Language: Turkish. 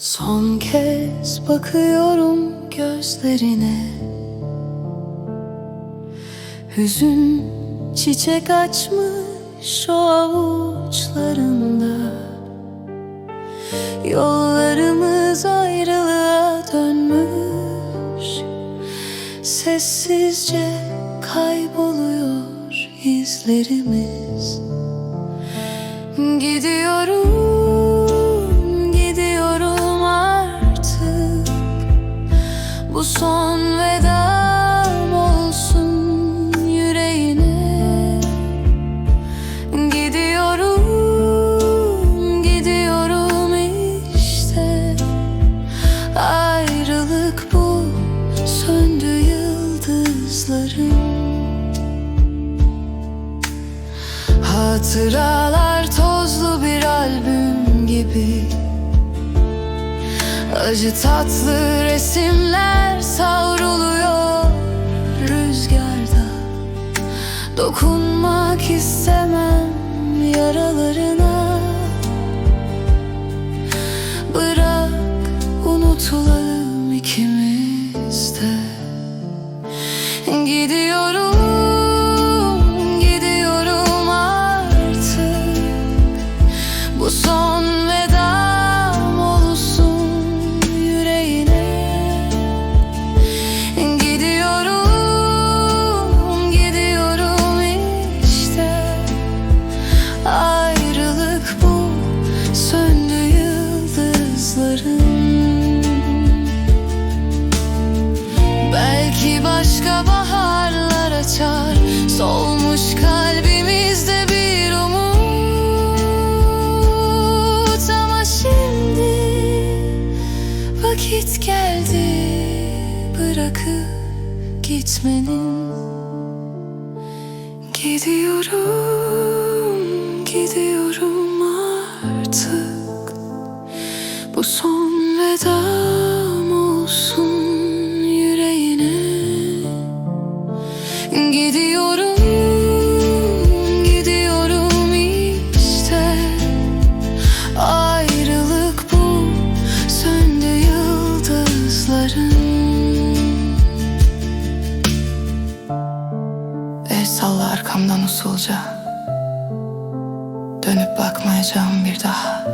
Son kez bakıyorum gözlerine. Hüzün çiçek açmış o avuçlarında. Yollarımız ayrılığa dönmüş. Sessizce kayboluyor izlerimiz. Gidiyorum, yıldızlarım Hatıralar tozlu bir albüm gibi. Acı tatlı resimler savruluyor rüzgarda. Dokunmak istemem yaralarına. Bırak unutulalım ikimiz de Gidiyorum, gidiyorum artık. Bu son vedam olsun yüreğine. Gidiyorum, gidiyorum işte. Ayrılık bu söndü yıldızların baharlar açar. Solmuş kalbimizde bir umut. Ama şimdi vakit geldi. Bırakıp gitmenin. Gidiyorum, gidiyorum artık. Bu son salla arkamdan usulca. Dönüp bakmayacağım bir daha